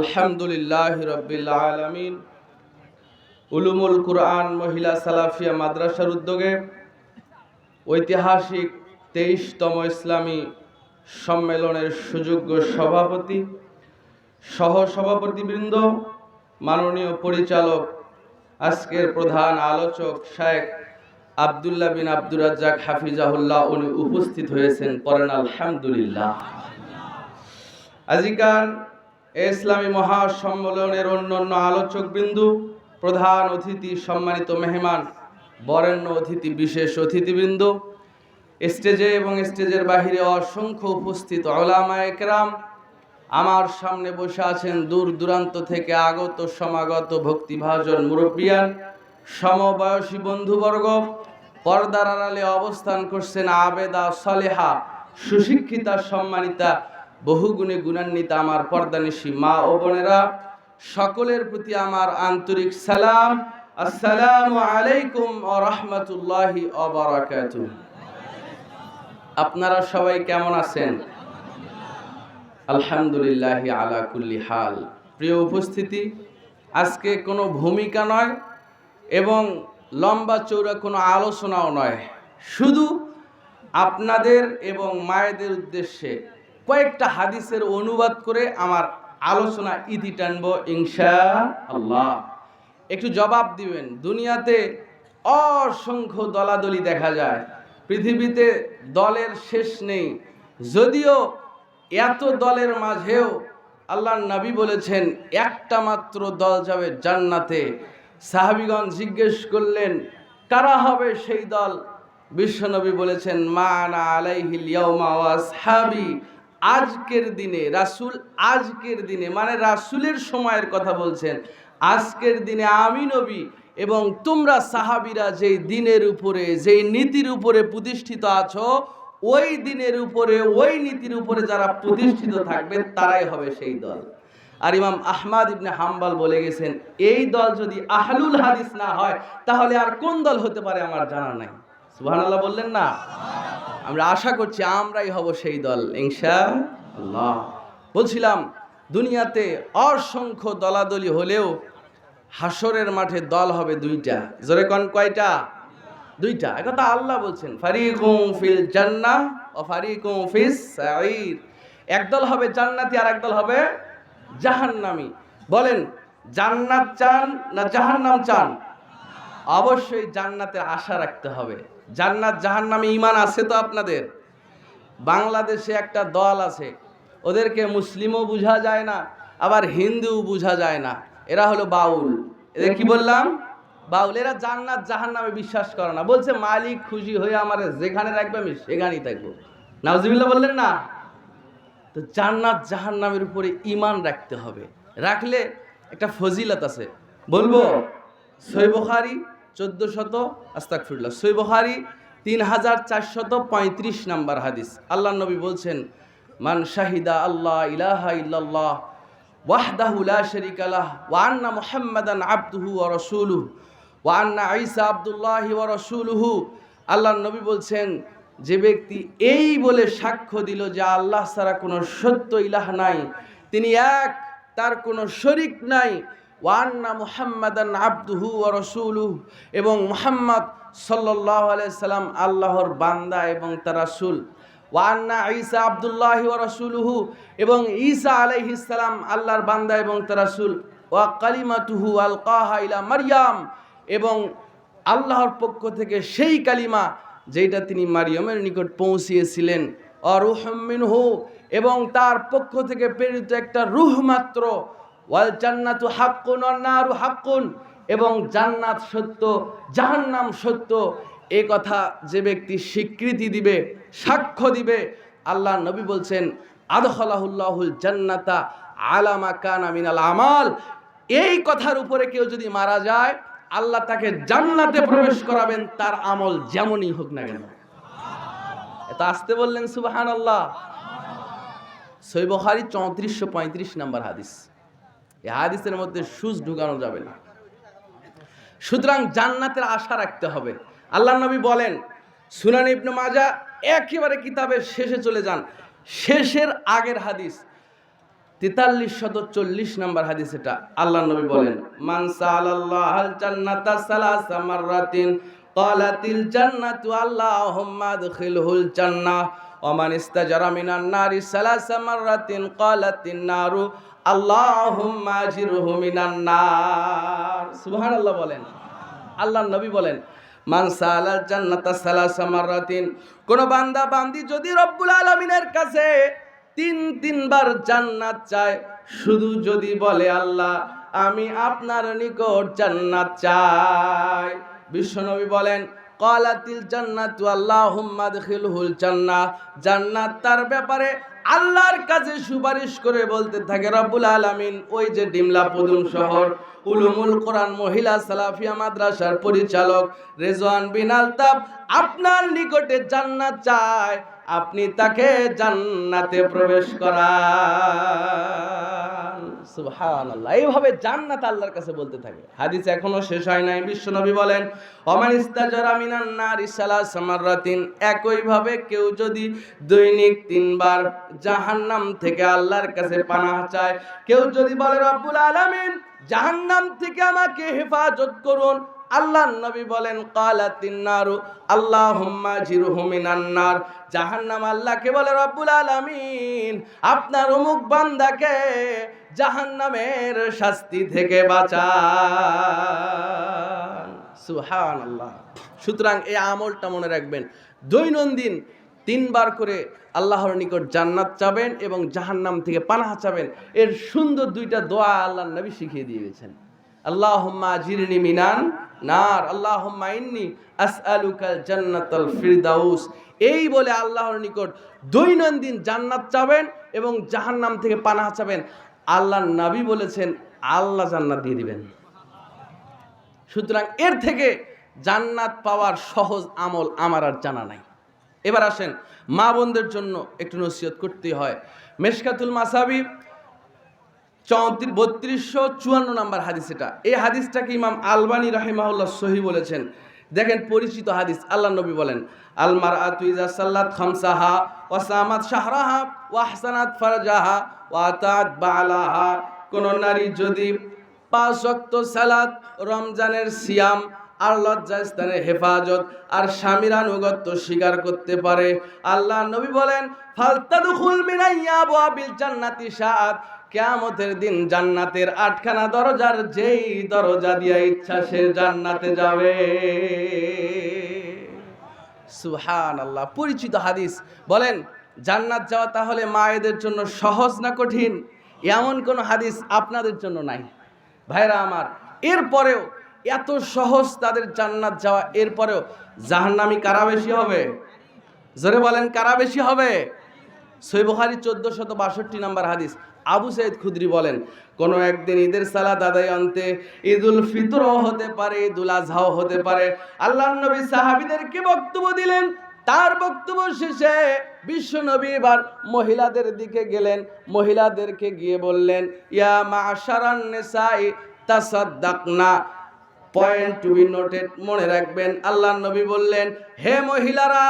আলহামদুলিল্লাহ রব্বিল আলমিন। উলুমুল কুরআন মহিলা সালাফিয়া মাদ্রাসার উদ্যোগে ঐতিহাসিক তেইশতম ইসলামী সম্মেলনের সুযোগ্য সভাপতি সহ সভাপতিবৃন্দ মাননীয় পরিচালক, আজকের প্রধান আলোচক শায়েখ আবদুল্লাহ বিন আব্দুর রাজ্জাক হাফিজাহুল্লাহ, উনি উপস্থিত হয়েছেন। পরেন আলহামদুলিল্লাহ। আজিকার ইসলামী মহাসম্মেলনের অন্যান্য আলোচক বিন্দু প্রধান অতিথি সম্মানিত মেহমান, বরেণ্য অতিথি, বিশেষ অতিথিবৃন্দ, স্টেজে এবং স্টেজের বাহিরে অসংখ্য উপস্থিত ওলামা একরাম, আমার সামনে বসে আছেন দূর দূরান্ত থেকে আগত সমাগত ভক্তিভাজন মুরব্বিয়ান, সমবয়সী বন্ধুবর্গ, পর্দার আড়ালে অবস্থান করছেন আবেদা সলেহা, সুশিক্ষিতা সম্মানিতা বহুগুণে গুণান্বিত আমার পর্দানিশী মা ও বোনেরা, সকলের প্রতি আমার আন্তরিক সালাম। আসসালামু আলাইকুম ও রহমতুল্লাহি আপনারা সবাই কেমন আছেন? আলহামদুলিল্লাহ আলা কুল্লি হাল। প্রিয় উপস্থিতি, আজকে কোনো ভূমিকা নয় এবং লম্বা চৌড়া কোনো আলোচনাও নয়। শুধু আপনাদের এবং মায়েদের উদ্দেশ্যে কয়েকটা হাদিসের অনুবাদ করে আমার আলোচনা ইতি টানবো, ইনশা আল্লাহ। একটু জবাব দিবেন। দুনিয়াতে অসংখ্য দলাদলি দেখা যায়। পৃথিবীতে দলের শেষ নেই। যদিও এত দলের মাঝেও আল্লাহ নবী বলেছেন, একটা মাত্র দল যাবে জান্নাতে। সাহাবিগণ জিজ্ঞেস করলেন, কারা হবে সেই দল? বিশ্বনবী বলেছেন, মা মানা আলাইহিল ইয়াউমা ওয়াসহাবি আজকের দিনে, রাসূল আজকের দিনে মানে রাসূলের সময়ের কথা বলছেন, আজকের দিনে আমি নবী এবং তোমরা সাহাবিরা যেই দিনের উপরে, যেই নীতির উপরে প্রতিষ্ঠিত আছো, ওই দিনের উপরে, ওই নীতির উপরে যারা প্রতিষ্ঠিত থাকবে, তারাই হবে সেই দল। আর ইমাম আহমাদ ইবনে হাম্বাল বলে গেছেন, এই দল যদি আহলুল হাদিস না হয়, তাহলে আর কোন দল হতে পারে আমার জানা নাই। সুবহানাল্লাহ বললেন না? আমরা আশা করছি আমরাই হব সেই দল আল্লাহ বলছিলাম, দুনিয়াতে অসংখ্য দলাদলি হলেও হাসরের মাঠে দল হবে দুইটা। জোরে কন কয়টা? দুইটা। একথা আল্লাহ বলছেন, ফারিকুম ফিল জান্নাহ ও ফারিকুম ফিস সাঈর। একদল হবে জান্নাতি আর একদল হবে জাহান্নামী। বলেন, জান্নাত চান না জাহান্নাম চান? অবশ্যই জান্নাতের আশা রাখতে হবে। জান্নাত, জাহান্নামে ইমান আছে তো আপনাদের? বাংলাদেশে একটা দল আছে, ওদেরকে মুসলিমও বোঝা যায় না, আবার হিন্দুও বোঝা যায় না। এরা হলো বাউল। এদের কি বললাম? বাউল। এরা জান্নাত জাহান নামে বিশ্বাস করে না। বলছে, মালিক খুশি হয়ে আমার যেখানে রাখবে আমি সেখানেই থাকব। নাউজিবিল্লাহ বললেন না? তো জান্নাত, জাহান্নামের উপরে ইমান রাখতে হবে। রাখলে একটা ফজিলত আছে। বলব, সই বুখারি চোদ্দ শত আস্তাক ফিরলা সই বুখারি তিন হাজার চারশত পঁয়ত্রিশ নাম্বার হাদিস। আল্লাহ নবী বলছেন, মান শাহিদা আল্লাহ ইলাহা ইল্লাল্লাহ, ওয়াহদাহু লা শারীকা লাহ, ওয়া আন্না মুহাম্মাদান আবদুহু ওয়া রাসূলুহু, ওয়া আন্না ঈসা আব্দুল্লাহি ওয়া রাসূলুহু। নবী বলছেন, যে ব্যক্তি এই বলে সাক্ষ্য দিল যে আল্লাহ ছাড়া কোনো সত্য ইলাহ নাই, তিনি এক, তার কোনো শরিক নাই ওয়ান্না মুহাম্মাদান আব্দুহু ও রসুলু এবং মুহাম্মদ সাল্লাহ সাল্লাম আল্লাহর বান্দা এবং তার রাসুল। ওয়ান্না ঈসা আবদুল্লাহ ও রসুলুহু এবং ঈসা আলাইহিসালাম আল্লাহর বান্দা এবং তার রাসুল। ওয়া কালিমাতুহু আল কাহা ইলা মারিয়াম এবং আল্লাহর পক্ষ থেকে সেই কালিমা যেটা তিনি মারিয়মের নিকট পৌঁছিয়েছিলেন। অরুহমিনহু এবং তার পক্ষ থেকে প্রেরিত একটা রুহ মাত্র ওয়াল জান্নাতু হাক্কুন নারু হাক্কুন। এবং জান্নাত সত্য, জাহান্নাম সত্য, এ কথা যে ব্যক্তি স্বীকৃতি দিবে, সাক্ষ্য দিবে, আল্লাহ নবী বলছেন, আদখলাহুল্লাহুল জান্নাতা আলামা কানা মিনাল আমাল। এই কথার উপরে কেউ যদি মারা যায়, আল্লাহ তাকে জান্নাতে প্রবেশ করাবেন, তার আমল যেমনই হোক না কেন। এটা আসতে বললেন সুবাহান আল্লাহ সৈবহারি চৌত্রিশশো পঁয়ত্রিশ নাম্বার হাদিস। এই হাদিসের মধ্যে সুজ ঢুকানো যাবে না। সুতরাং জান্নাতের আশা রাখতে হবে। আল্লাহ নবী বলেন, সুনান ইবনু মাজা একেবারে কিতাবের শেষে চলে যান। শেষের আগের হাদিস, তেতাল্লিশ শত চল্লিশ নাম্বার হাদিস এটা। আল্লাহ নবী বলেন, মান সালাল্লাহাল জান্নাতা সালাসা মাররাতিন, ক্বালাতিল জান্নাতু আল্লাহুম্মা আদখিলহুল জান্নাহ। ওয়া মান ইস্তাজারা মিনান নারি সালাসা মাররাতিন ক্বালাতিন নারু, আল্লাহুম্মা আজিরহু মিনান নার। সুবহানাল্লাহ বলেন। আল্লাহর নবী বলেন, মান সালাল জান্নাতা সালাসা মাররাতিন। কোন বান্দা বান্দি যদি রব্বুল আলামিনের কাছে তিন তিনবার জান্নাত চায়, শুধু যদি বলে, আল্লাহ, আমি আপনার নিকট জান্নাত চাই। বিশ্বনবী বলেন কলাতিল জান্নাতু আল্লাহুম্মা দখিলহুল জান্নাহ। জান্নাত তার ব্যাপারে আল্লাহর কাছে সুপারিশ করে বলতে থাকে, রব্বুল আলামিন, ওই যে ডিমলা পদুম শহর, উলুমুল কোরআন, মহিলা সালাফিয়া মাদ্রাসার পরিচালক রেজওয়ান বিন আলতাব আপনার নিকটে জান্নাত চায়, আপনি তাকে জান্নাতে প্রবেশ করান সুবহানাল্লাহ। এইভাবে জান্নাত আল্লাহর কাছে বলতে থাকে। হাদিস এখনও শেষ হয় নাই, বিশ্বনবী বলেন, ওমান ইস্তাজারা মিনান নারি সালাসা সামারাতিন একই ভাবে কেউ যদি দৈনিক তিনবার জাহান্নাম থেকে আল্লাহর কাছে পানাহ চায়, কেউ যদি বলে, রব্বুল আলামিন, জাহান্নাম থেকে আমাকে হেফাজত করুন আল্লাহ নবী বলেন কালাতিন নারু আল্লাহুম্মা জিরহু মিনান নার। জাহান্নাম আল্লাহকে বলে, রব্বুল আলামিন, আপনার অমুক বান্দাকে জাহান্নামের শাস্তি থেকে বাঁচান। সুবহানাল্লাহ। সুতরাং এই আমলটা মনে রাখবেন, দৈনন্দিন তিনবার করে আল্লাহর নিকট জান্নাত চাবেন এবং জাহান্নাম থেকে পানাহা চাবেন। এর সুন্দর দুইটা দোয়া আল্লাহ নবী শিখিয়ে দিয়ে গেছেন। আল্লাহুম্মা জিরনি মিনান নার, আল্লাহুম্মা ইন্নি আসআলুকাল জান্নাতাল ফিরদাউস। এই বলে আল্লাহর নিকট দৈনন্দিন জান্নাত চাবেন এবং জাহান্নাম থেকে পানাহ চাবেন। আল্লাহর নবী বলেছেন, আল্লাহ জান্নাত দিয়ে দিবেন। সুতরাং এর থেকে জান্নাত পাওয়ার সহজ আমল আমার আর জানা নাই। এবার আসেন মা বোনদের জন্য একটু নসিহত করতে হয়। মেশকাতুল মাসাবি চৌত্রিশ বত্রিশশো চুয়ান্ন নম্বর হাদিস এটা। এই হাদিসটাকে ইমাম আলবানী রাহিমাহুল্লাহ সহি বলেছেন। দেখেন পরিচিত হাদিস, আল্লাহ নবী বলেন আলমার আতুইজা সাল্লাত খামসাহা ওয়াসামাত শাহরাহা ওয়াহসানাত ফারজাহা ওয়াতাত বালাহা। কোন নারী যদি পাঁচ সালাত, রমজানের সিয়াম আর লজ্জাস্থানের হেফাজত আর স্বামীর আনুগত্য স্বীকার করতে পারে। আল্লাহ নবী বলেন, ফালতাদুখুল মিনাইয়া আবওয়াবিল জান্নাতি সাআত। কিয়ামতের দিন জান্নাতের আটখানা দরজার যেই দরজা দিয়া ইচ্ছা সে জান্নাতে যাবে। সুহান আল্লাহ পরিচিত হাদিস। বলেন, জান্নাত যাওয়া তাহলে মায়েদের জন্য সহজ না কঠিন? এমন কোন হাদিস আপনাদের জন্য নাই। ভাইরা আমার, এরপরেও এত সহজ তাদের জান্নাত যাওয়া। এরপরেও জাহান্নামি কারা বেশি হবে? জোরে বলেন, কারা বেশি হবে? সৈবহারি চোদ্দ শত বাষট্টি নাম্বার হাদিস। আবু সাইদ খুদ্রি বলেন, কোন একদিন ঈদের সালাদ আদায় আনতে ঈদুল ফিতরও হতে পারে, ঈদুল আজহাও হতে পারে। আল্লাহ নবী সাহাবিদেরকে বক্তব্য দিলেন। তার বক্তব্য শেষে বিশ্ব নবী এবার মহিলাদের দিকে গেলেন। মহিলাদেরকে গিয়ে বললেন, ইয়া মা আশারান নেসাই, তাসাদ্দাকনা। পয়েন্ট টু বি নোটেড মনে রাখবেন আল্লাহ নবী বললেন হে মহিলারা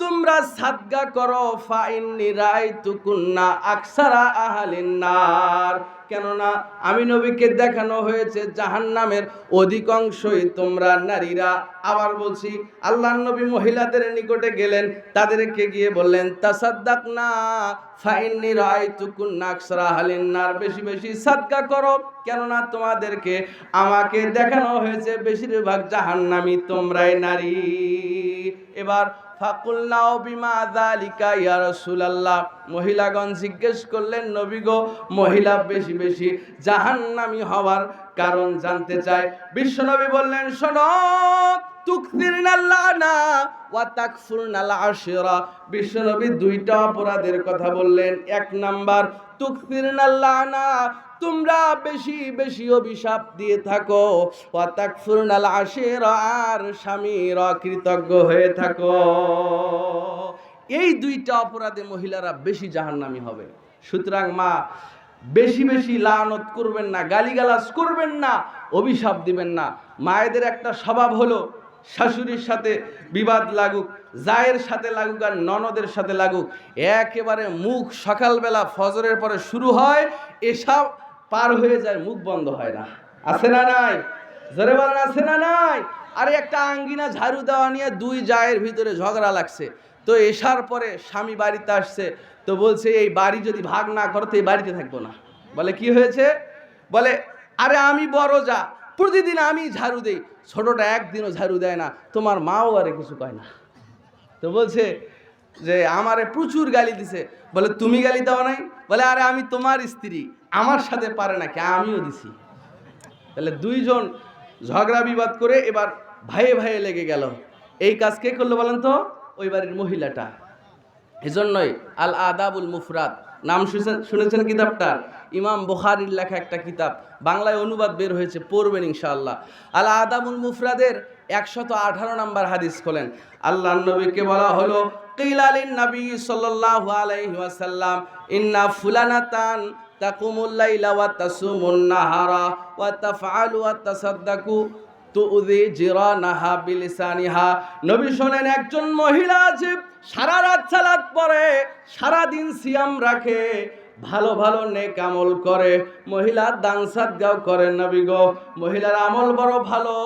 তোমরা সাদগা করো, ফাইন্নি রাই তুকুন্না আকসারা আহালিন নার কেননা আমি নবীকে দেখানো হয়েছে, জাহান্নামের অধিকাংশই তোমরা নারীরা। আবার বলছি আল্লাহ নবী মহিলাদের নিকটে গেলেন, তাদেরকে গিয়ে বললেন তাসাদ্দাক না ফাইন্নি রায় তুকুন্না আকসারা আহালিন নার বেশি বেশি সাদগা করো। কেননা তোমাদেরকে আমাকে দেখানো হয়েছে, বেশিরভাগ জাহান্নামী তোমরাই নারী। এবার ফাকুল্লাও বিমা ইয়া মহিলাগণ জিজ্ঞেস করলেন, নবী গো, মহিলা বেশি বেশি হওয়ার কারণ জানতে চায়। বিশ্বনবী বললেন, শোনো বিশ্বনবী দুইটা অপরাধের কথা বললেন। এক নাম্বার তুকসিরনাল লানা তোমরা বেশি বেশি অভিশাপ দিয়ে থাকো। ওয়াতাকফুরনাল আশির আর স্বামীর অকৃতজ্ঞ হয়ে থাকো। এই দুইটা অপরাধে মহিলারা বেশি জাহান্নামী হবে। সুতরাং মা, বেশি বেশি লানত করবেন না, গালিগালাজ করবেন না, অভিশাপ দিবেন না। মায়েদের একটা স্বভাব হলো, শাশুড়ির সাথে বিবাদ লাগুক, জায়ের সাথে লাগুক আর ননদের সাথে লাগুক। একেবারে মুখ সকালবেলা ফজরের পরে শুরু হয় এসব পার হয়ে যায়, মুখ বন্ধ হয় না। আছে না নাই? জোরে বলেন, আছে না নাই? আরে একটা আঙ্গিনা ঝাড়ু দেওয়া নিয়ে দুই জায়ের ভিতরে ঝগড়া লাগছে। তো এসার পরে স্বামী বাড়িতে আসছে, তো বলছে, এই বাড়ি যদি ভাগ না করো, তো এই বাড়িতে থাকব না। বলে, কি হয়েছে? বলে, আরে আমি বড় যা, প্রতিদিন আমি ঝাড়ু দেই। ছোটটা একদিনও ঝাড়ু দেয় না, তোমার মাও আরে কিছু কয় না। তো বলছে যে, আমারে প্রচুর গালি দিছে। বলে, তুমি গালি দাও নাই? বলে, আরে আমি তোমার স্ত্রী। আমার সাথে পারে নাকি? আমিও দিছি। তাহলে দুইজন ঝগড়া বিবাদ করে এবার ভাইয়ে ভাইয়ে লেগে গেল। এই কাজ কে করল বলেন তো? ওই বাড়ির মহিলাটা। এজন্যই আল আদাবুল মুফরাত নাম শুনেছেন শুনেছেন কিতাবটার ইমাম বুখারির লেখা একটা কিতাব। বাংলায় অনুবাদ বের হয়েছে, পড়বেন ইনশাআল্লাহ। আল আদাবুল মুফরাদের একশত আঠারো নম্বর হাদিস খোলেন। আল্লাহ নবীকে বলা হলো, কিলালিন নবী সাল্লাল্লাহু আলাইহি ওয়াসাল্লাম, ইন্না ফুলানাতান তাকুমুল লাইলা ওয়া তাসুমুন নাহারা ওয়া তাফআলু ওয়া তাসাদ্দাকু তুউদি জিরানাহা বিলিসানিহা। নবী শোনেন, একজন মহিলা আছে সারা রাত সালাত পরে সারা দিন সিয়াম রাখে ভালো ভালো নেক আমল করে। মহিলার দান সাদগাও করে নবী গো। মহিলার আমল বড় ভালো,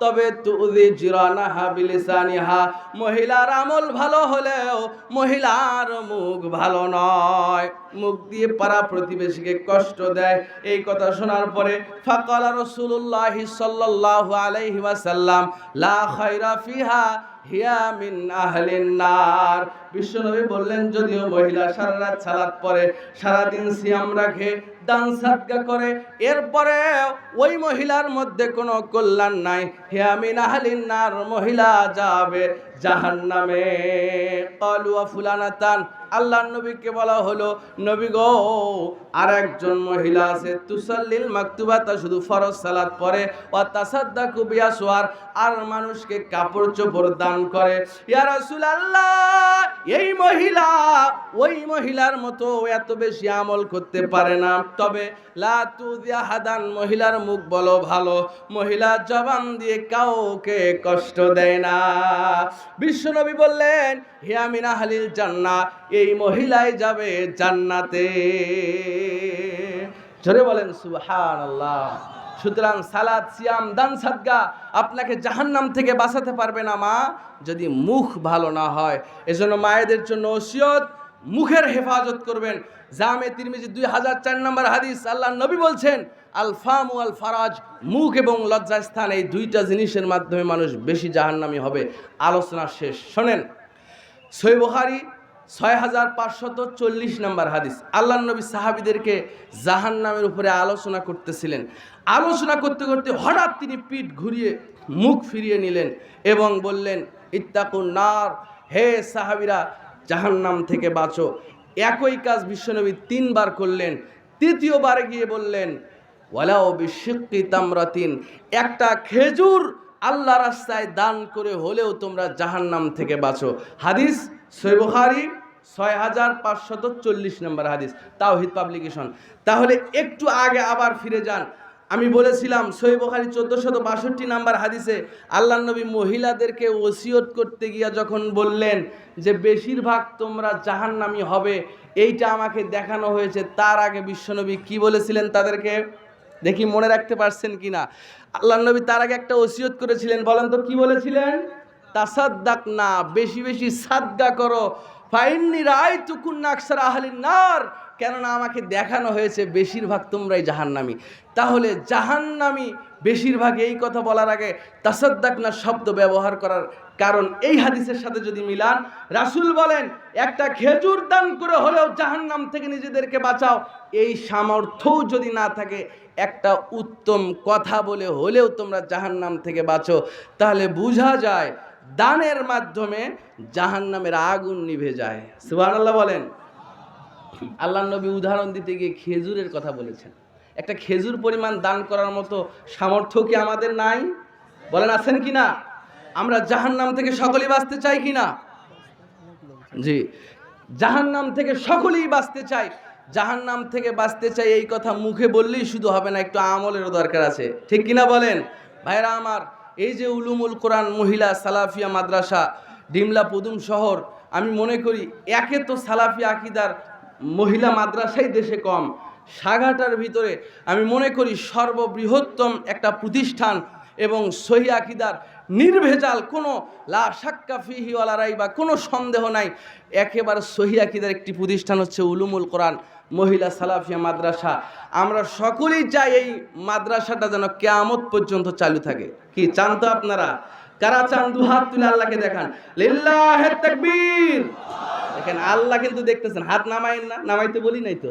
তবে তুদি জিরানাহা বিলিসানিহা। মহিলার আমল ভালো হলেও মহিলার মুখ ভালো নয়। মুখ দিয়ে পাড়া প্রতিবেশীকে কষ্ট দেয়। এই কথা শোনার পরে ফাকালা রাসূলুল্লাহ সাল্লাল্লাহু আলাইহি ওয়াসাল্লাম, লা খায়রা ফিহা হিয়া মিন আহলিন নার। বিশ্বনবী বললেন, যদিও মহিলা সারা রাত সালাত পরে সারাদিন সিয়াম রাখে, দান সাদগা করে, এরপরে ওই মহিলার মধ্যে কোনো কল্যাণ নাই। হিয়া মিন আহলিন নার মহিলা যাবে জাহান্নামে। ক্বালু ফুলানাতান আল্লাহর নবীকে বলা হলো, নবী গো আর একজন মহিলা আছে, তুসাল্লিল মাকতুবাতা, শুধু ফরজ সালাত পড়ে ও তাসাদ্দাকু বিয়াসওয়ার, আর মানুষকে কাপড় চোপড় দান করে। ইয়া রাসূলুল্লাহ, এই মহিলা, ওই মহিলার মতো এত বেশি আমল করতে পারে না। তবে, লা তুদিয়া হাদান মহিলার মুখ বলো ভালো, মহিলা জবান দিয়ে কাউকে কষ্ট দেয় না। বিশ্বনবী বললেন, হে আমিনা হালিল জান্না এই মহিলাই যাবে জান্নাতে। জোরে বলেন সুবহান আল্লাহ সুতরাং সালাদ, সিয়াম, দান, সাদগা আপনাকে জাহান্নাম থেকে বাঁচাতে পারবে না মা, যদি মুখ ভালো না হয়। এজন্য মায়েদের জন্য ওসিয়ত, মুখের হেফাজত করবেন। জামে তিরমিজি দুই হাজার চার নম্বর হাদিস আল্লাহ নবী বলছেন আল ফাম ও আল ফারাজ মুখ এবং লজ্জাস্থান, এই দুইটা জিনিসের মাধ্যমে মানুষ বেশি জাহান্নামি হবে। আলোচনা শেষ। শোনেন সই বুখারি ছয় হাজার পাঁচশত চল্লিশ নম্বর হাদিস। আল্লাহ নবী সাহাবিদেরকে জাহান নামের উপরে আলোচনা করতেছিলেন। আলোচনা করতে করতে হঠাৎ তিনি পিঠ ঘুরিয়ে মুখ ফিরিয়ে নিলেন এবং বললেন, ইত্তাকুন নার, হে সাহাবিরা, জাহান্নাম থেকে বাঁচো। একই কাজ বিশ্বনবী তিনবার করলেন। তৃতীয়বারে গিয়ে বললেন, ওয়ালাও বিশিক্কি তামরাতিন, একটা খেজুর আল্লাহ রাস্তায় দান করে হলেও তোমরা জাহান্নাম থেকে বাঁচো। হাদিস সৈবহারি ছয় হাজার পাঁচশত চল্লিশ নম্বর হাদিস তাও তাওহিদ পাবলিকেশন। তাহলে একটু আগে আবার ফিরে যান। আমি বলেছিলাম সই বখারি চোদ্দোশত বাষট্টি নাম্বার হাদিসে আল্লাহ নবী মহিলাদেরকে ওসিয়ত করতে গিয়া যখন বললেন যে, বেশিরভাগ তোমরা জাহান্নামি হবে। এইটা আমাকে দেখানো হয়েছে। তার আগে বিশ্বনবী কি বলেছিলেন তাদেরকে? দেখি মনে রাখতে পারছেন কি না? আল্লাহ নবী তার আগে একটা ওসিয়ত করেছিলেন, বলেন তো কি বলেছিলেন? তাসাদ্দাক না বেশি বেশি সাদগা করো। ফাইননি রায় তুকুন নাকসার আহলিন নার কেননা আমাকে দেখানো হয়েছে বেশিরভাগ তোমরাই জাহান্নামি। তাহলে জাহান্নামি বেশিরভাগ এই কথা বলার আগে তাসাদ্দাক না শব্দ ব্যবহার করার কারণ এই হাদিসের সাথে যদি মিলান, রাসূল বলেন, একটা খেজুর দান করে হলেও জাহান্নাম থেকে নিজেদেরকে বাঁচাও। এই সামর্থ্যও যদি না থাকে, একটা উত্তম কথা বলে হলেও তোমরা জাহান্নাম থেকে বাঁচো। তাহলে বোঝা যায়, দানের মাধ্যমে জাহান্নামের আগুন নিভে যায়। সুবহানাল্লাহ বলেন। আল্লাহ নবী উদাহরণ দিতে গিয়ে খেজুরের কথা বলেছেন। একটা খেজুর পরিমাণ দান করার মতো সামর্থ্য কি আমাদের নাই? বলেন, আছেন কি না? আমরা জাহান্নাম থেকে সকলেই বাঁচতে চাই কি না? জি, জাহান্নাম থেকে সকলেই বাঁচতে চাই। জাহান্নাম থেকে বাঁচতে চাই এই কথা মুখে বললেই শুধু হবে না, একটু আমলেরও দরকার আছে। ঠিক কিনা বলেন? ভাইরা আমার, এই যে উলুমুল কোরআন, মহিলা সালাফিয়া মাদ্রাসা, ডিমলা পদুম শহর, আমি মনে করি একে তো সালাফি আকিদার মহিলা মাদ্রাসাই দেশে কম। সাগাটার ভিতরে আমি মনে করি সর্ববৃহত্তম একটা প্রতিষ্ঠান এবং সহি আকিদার নির্ভেজাল কোনো লা সাক্কা ওয়ালারাই বা কোনো সন্দেহ নাই। একেবারে সহি আকিদার একটি প্রতিষ্ঠান হচ্ছে উলুমুল কোরআন, মহিলা সালাফিয়া মাদ্রাসা। আমরা সকলেই চাই এই মাদ্রাসাটা যেন কেয়ামত পর্যন্ত চালু থাকে। কি, চান তো আপনারা? কারা চান? দু হাত তুলে আল্লাহকে দেখান। লিল্লাহে তাকবীর! দেখেন আল্লাহ কিন্তু দেখতেছেন, হাত নামাইন না, নামাইতে বলি নাই তো।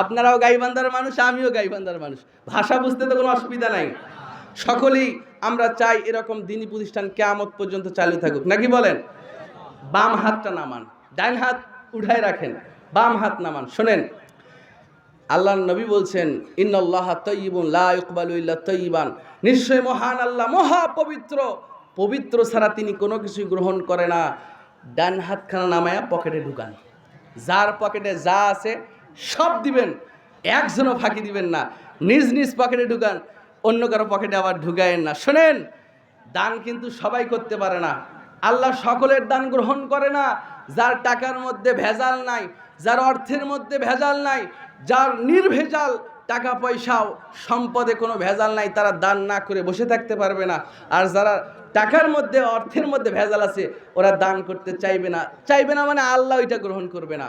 আপনারাও গাইবান্দার মানুষ, আমিও গাইবান্দার মানুষ। ভাষা বুঝতে তো কোনো অসুবিধা নাই। সকলেই আমরা চাই এরকম দিনী প্রতিষ্ঠান কেয়ামত পর্যন্ত চালু থাকুক। নাকি বলেন? বাম হাতটা নামান, ডান হাত উঠায় রাখেন, বাম হাত নামান। শোনেন আল্লাহ নবী বলছেন ইন্নআল্লাহ তৈবুন লা ইকবালু ইল্লা তৈবান নিশ্চয় মহান আল্লাহ মহা পবিত্র পবিত্র ছাড়া তিনি কোনো কিছুই গ্রহণ করে না। ডান হাতখানা নামায়া পকেটে ঢুকান। যার পকেটে যা আছে সব দিবেন, একজনও ফাঁকি দিবেন না। নিজ নিজ পকেটে ঢুকান, অন্য কারও পকেটে আবার ঢুকায়েন না। শোনেন, দান কিন্তু সবাই করতে পারে না। আল্লাহ সকলের দান গ্রহণ করে না, যার টাকার মধ্যে ভেজাল নাই, যার অর্থের মধ্যে ভেজাল নাই, যার নির্ভেজাল টাকা পয়সাও সম্পদে কোনো ভেজাল নাই, তারা দান না করে বসে থাকতে পারবে না। আর যারা টাকার মধ্যে, অর্থের মধ্যে ভেজাল আছে, ওরা দান করতে চাইবে না। চাইবে না মানে আল্লাহ ওইটা গ্রহণ করবে না।